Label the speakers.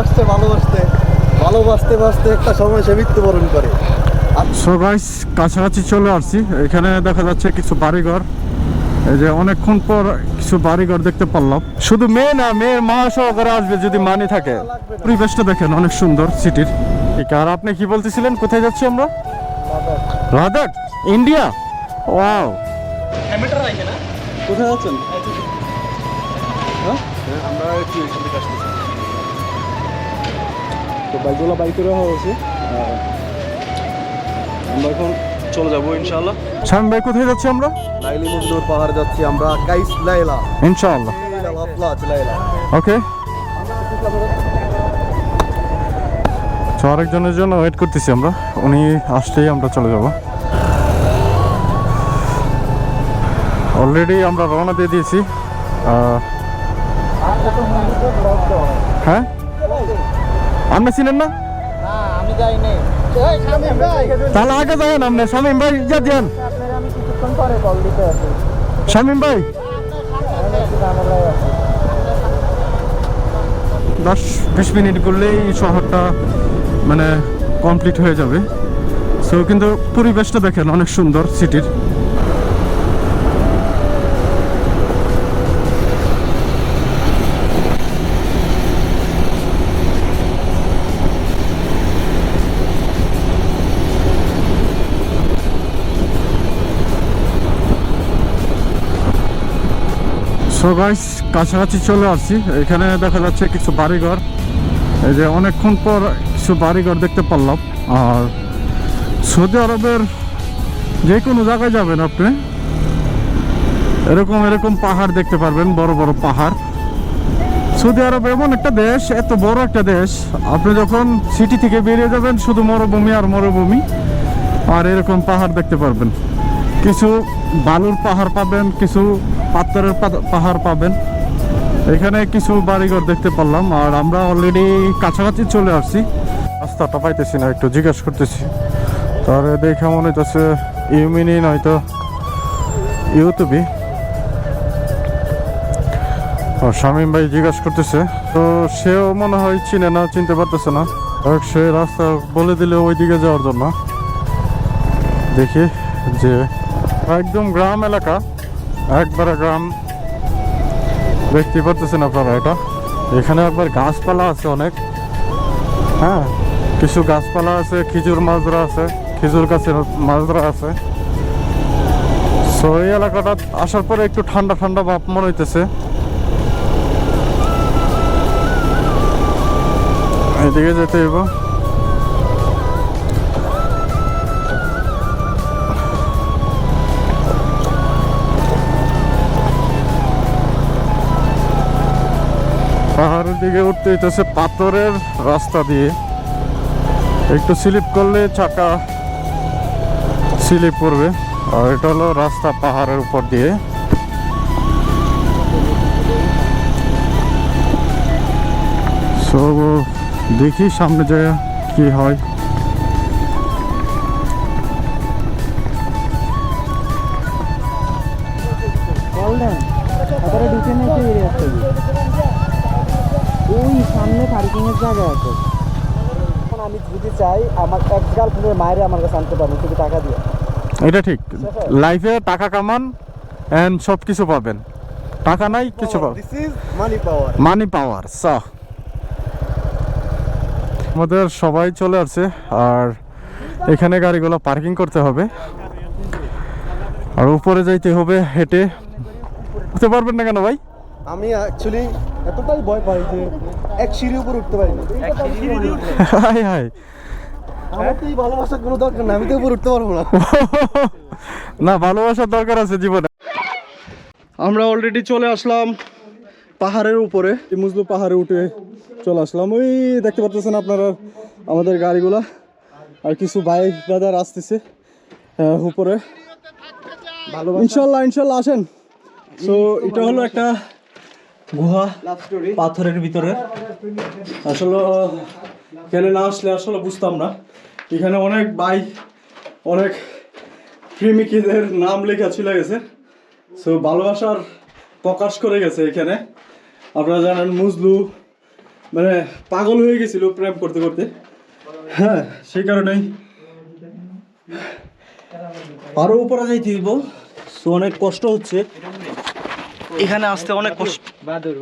Speaker 1: আসছে ভালোবাসতে। ভালোবাসতে বাসতে একটা সময় সে মৃত্যুবরণ করে।
Speaker 2: সো গাইস কাছাকাছি চলে আসছি। এখানে দেখা যাচ্ছে কিছু বাড়িঘর। এই যে অনেকক্ষণ পর কিছু বাড়িঘর দেখতে পারলাম। শুধু মেয়ে না মেয়ের মা সহকারে আসবে যদি মানি থাকে। পরিবেশটা দেখেন অনেক সুন্দর সিটির। ঠিক আর আপনি কি বলতেছিলেন? কোথায় যাচ্ছি আমরা? লাদাখ ইন্ডিয়া? ওয়াও।
Speaker 1: কোথায় হ্যাঁ আমরা বাইকগুলো বাইক করে হওয়া হয়েছে আমরা এখন চলে যাব ইনশাআল্লাহ।
Speaker 2: শাম ভাই কোথায় যাচ্ছি আমরা?
Speaker 1: লাইলি মজনুর পাহাড় যাচ্ছি আমরা। Qais Laila.
Speaker 2: ইনশাআল্লাহ। ওকে আরেকজনের জন্য ওয়েট করতেছি আমরা। উনি আসলেই আমরা চলে যাব। অলরেডি আমরা রওনা দিয়ে দিয়েছি। হ্যাঁ? আপনি ছিলেন না?
Speaker 3: আমি যাইনি
Speaker 2: তাহলে আগে যাবেন আপনি। শামীম ভাই যা
Speaker 3: আছি
Speaker 2: শামীম ভাই। দশ বিশ মিনিট করলেই শহরটা মানে কমপ্লিট হয়ে যাবে। সো কিন্তু পরিবেশটা দেখেন অনেক সুন্দর সিটির সো কাছাকাছি চলে আসছি। এখানে দেখা যাচ্ছে কিছু বাড়িঘর। এই যে অনেকক্ষণ পর কিছু বাড়িঘর দেখতে পারলাম। আর সৌদি আরবের যে কোনো জায়গায় যাবেন আপনি। এরকম এরকম পাহাড় দেখতে পারবেন, বড় বড় পাহাড়। সৌদি আরব এমন একটা দেশ, এত বড় একটা দেশ। আপনি যখন সিটি থেকে বেরিয়ে যাবেন, শুধু মরুভূমি আর মরুভূমি। আর এরকম পাহাড় দেখতে পারবেন। কিছু বালুর পাহাড় পাবেন, কিছু পাথরের পাহাড় পাবেন। এখানে কিছু বাড়িঘর দেখতে পারলাম, আর আমরা অলরেডি কাছাকাছি চলে আসছি। রাস্তাটা পাইতেছি না, একটু জিজ্ঞেস করতেছি। তাহলে দেখে মনে হইতেছে ইউমিনি নয়তো ও শামীম ভাই জিজ্ঞাসা করতেছে, তো সেও মনে হয় চিনে না, চিনতে পারতেছে না। সে রাস্তা বলে দিলে ওই দিকে যাওয়ার জন্য। দেখি যে, একদম গ্রাম এলাকা। একবারে গ্রাম দেখতে পারতেছেন আপনারা এটা। এখানে একবার গাছপালা আছে অনেক। হ্যাঁ কিছু গাছপালা আছে, খেজুর মাজরা আছে, খেজুর গাছের মাজরা আছে। সো এই এলাকাটা আসার পরে একটু ঠান্ডা ঠান্ডা ভাব মনে হইতেছে। এদিকে যেতে হইব। পাহাড়ের দিকে উঠতে হইতেছে পাথরের রাস্তা দিয়ে। একটু স্লিপ করলে চাকা স্লিপ করবে। আর এটা হলো রাস্তা পাহাড়ের উপর দিয়ে। সো দেখি সামনে যায় কি হয়।
Speaker 3: সামনে পার্কিং এর জায়গা আছে। এখন আমি যদি চাই আমার এক্স গার্লফ্রেন্ডের মায়ের আমার কাছে আনতে পারব শুধু টাকা দিয়ে
Speaker 2: এটা ঠিক। লাইফে টাকা কামান এন্ড সব কিছু পাবেন। টাকা নাই কিছু পাবেন।
Speaker 1: দিস ইজ মানি পাওয়ার
Speaker 2: মানি পাওয়ার স আমাদের সবাই চলে আসছে আর এখানে গাড়িগুলো পার্কিং করতে হবে। আর উপরে যাইতে হবে হেঁটে। উঠতে পারবেন না কেন ভাই?
Speaker 1: আমি অ্যাকচুয়ালি এতটাই ভয় পাই যে এক সিঁড়ি উপর উঠতে পারি না।
Speaker 2: হাই হাই
Speaker 1: আমার তো এই ভালোবাসার কোনো দরকার না আমি তো উপর উঠতে পারব না।
Speaker 2: না ভালোবাসার দরকার আছে জীবনে।
Speaker 1: আমরা অলরেডি চলে আসলাম পাহাড়ের উপরে। এই মুজলু পাহাড়ে উঠে চলে আসলাম। ওই দেখতে পাচ্ছেন আপনারা আমাদের গাড়িগুলা। আর কিছু বাইক দাদার আসতেছে উপরে। ইনশাল্লাহ ইনশাল্লাহ আসেন। সো এটা হলো একটা গুহা পাথরের ভিতরে। আসলে এখানে না আসলে আসলে বুঝতাম না। এখানে অনেক বাইক অনেক প্রেমিকদের নাম লেখা ছিল গেছে। সো ভালোবাসার প্রকাশ করে গেছে এখানে। আপনারা জানেন মুজলু মানে পাগল হয়ে গেছিল প্রেম করতে করতে। হ্যাঁ সেই কারণেই। আরও উপরে যাইতে দিব তো অনেক কষ্ট হচ্ছে। এখানে আসতে অনেক কষ্ট। বাদুর